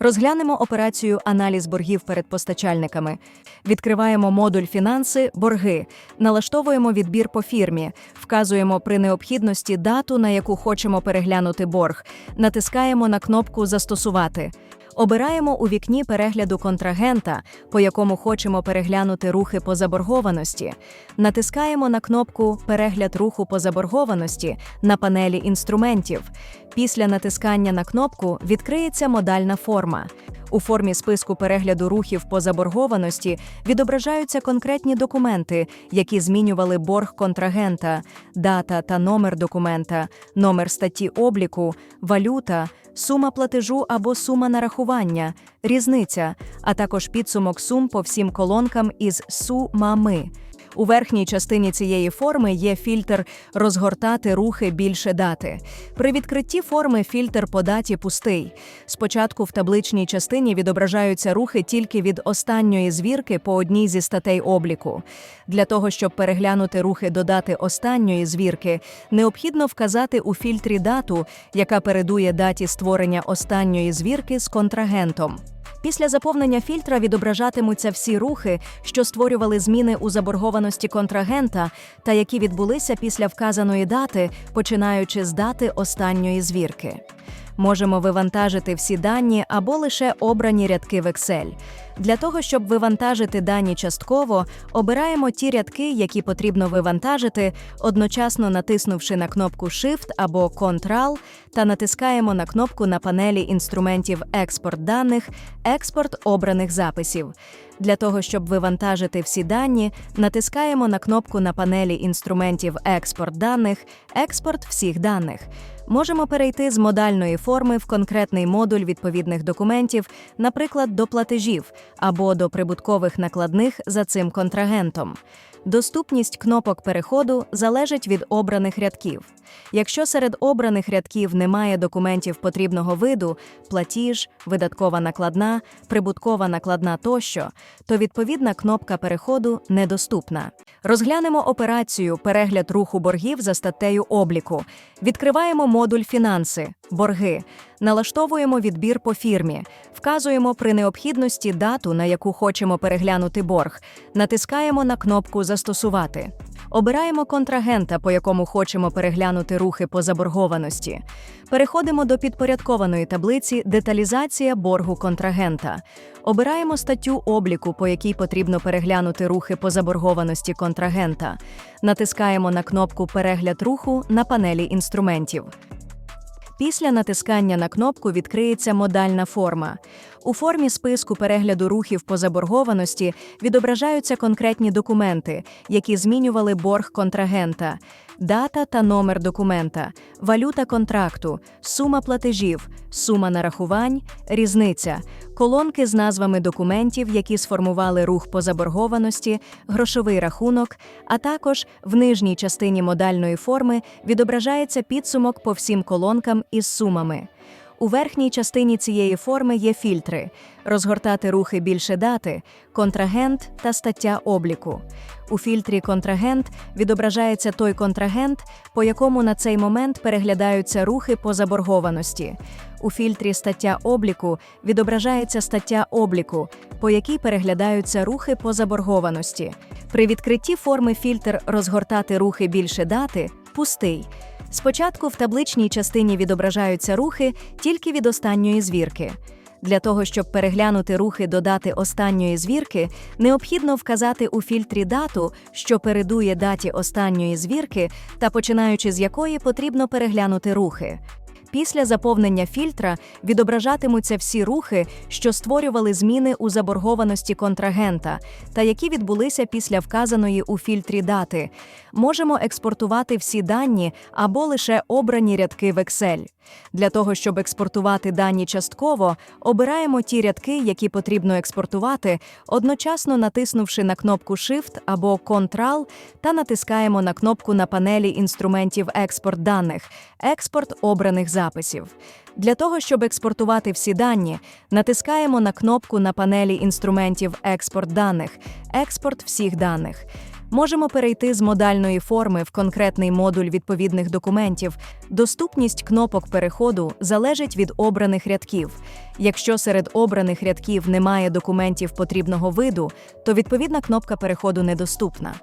Розглянемо операцію аналіз боргів перед постачальниками. Відкриваємо модуль фінанси, борги, налаштовуємо відбір по фірмі, вказуємо при необхідності дату, на яку хочемо переглянути борг, натискаємо на кнопку Застосувати. Обираємо у вікні перегляду контрагента, по якому хочемо переглянути рухи по заборгованості. Натискаємо на кнопку Перегляд руху по заборгованості на панелі інструментів. Після натискання на кнопку відкриється модальна форма. У формі списку перегляду рухів по заборгованості відображаються конкретні документи, які змінювали борг контрагента, дата та номер документа, номер статті обліку, валюта, сума платежу або сума нарахування, різниця, а також підсумок сум по всім колонкам із сумами. У верхній частині цієї форми є фільтр Розгортати рухи більше дати. При відкритті форми фільтр по даті пустий. Спочатку в табличній частині відображаються рухи тільки від останньої звірки по одній зі статей обліку. Для того, щоб переглянути рухи до дати останньої звірки, необхідно вказати у фільтрі дату, яка передує даті створення останньої звірки з контрагентом. Після заповнення фільтра відображатимуться всі рухи, що створювали зміни у заборгованості контрагента та які відбулися після вказаної дати, починаючи з дати останньої звірки. Можемо вивантажити всі дані або лише обрані рядки в Excel. Для того, щоб вивантажити дані частково, обираємо ті рядки, які потрібно вивантажити, одночасно натиснувши на кнопку Shift або Ctrl та натискаємо на кнопку на панелі інструментів Експорт даних, експорт обраних записів. Для того, щоб вивантажити всі дані, натискаємо на кнопку на панелі інструментів Експорт даних, експорт всіх даних. Можемо перейти з модальної форми в конкретний модуль відповідних документів, наприклад, до платежів або до прибуткових накладних за цим контрагентом. Доступність кнопок переходу залежить від обраних рядків. Якщо серед обраних рядків немає документів потрібного виду, платіж, видаткова накладна, прибуткова накладна тощо, то відповідна кнопка переходу недоступна. Розглянемо операцію перегляд руху боргів за статтею обліку. Відкриваємо модуль фінанси, борги, налаштовуємо відбір по фірмі, вказуємо при необхідності дату, на яку хочемо переглянути борг, натискаємо на кнопку Застосувати. Обираємо контрагента, по якому хочемо переглянути рухи по заборгованості. Переходимо до підпорядкованої таблиці Деталізація боргу контрагента. Обираємо статтю обліку, по якій потрібно переглянути рухи по заборгованості контрагента. Натискаємо на кнопку Перегляд руху на панелі інструментів. Після натискання на кнопку відкриється модальна форма. У формі списку перегляду рухів по заборгованості відображаються конкретні документи, які змінювали борг контрагента, дата та номер документа, валюта контракту, сума платежів, сума нарахувань, різниця, колонки з назвами документів, які сформували рух по заборгованості, грошовий рахунок, а також в нижній частині модальної форми відображається підсумок по всім колонкам із сумами. У верхній частині цієї форми є фільтри: розгортати рухи більше дати, контрагент та стаття обліку. У фільтрі Контрагент відображається той контрагент, по якому на цей момент переглядаються рухи по заборгованості. У фільтрі Стаття обліку відображається стаття обліку, по якій переглядаються рухи по заборгованості. При відкритті форми фільтр Розгортати рухи більше дати пустий. Спочатку в табличній частині відображаються рухи тільки від останньої звірки. Для того, щоб переглянути рухи до дати останньої звірки, необхідно вказати у фільтрі дату, що передує даті останньої звірки, та починаючи з якої потрібно переглянути рухи. Після заповнення фільтра відображатимуться всі рухи, що створювали зміни у заборгованості контрагента, та які відбулися після вказаної у фільтрі дати. Можемо експортувати всі дані або лише обрані рядки в Excel. Для того, щоб експортувати дані частково, обираємо ті рядки, які потрібно експортувати, одночасно натиснувши на кнопку Shift або Ctrl та натискаємо на кнопку на панелі інструментів Експорт даних, експорт обраних записів. Для того, щоб експортувати всі дані, натискаємо на кнопку на панелі інструментів Експорт даних, експорт всіх даних. Можемо перейти з модальної форми в конкретний модуль відповідних документів. Доступність кнопок переходу залежить від обраних рядків. Якщо серед обраних рядків немає документів потрібного виду, то відповідна кнопка переходу недоступна.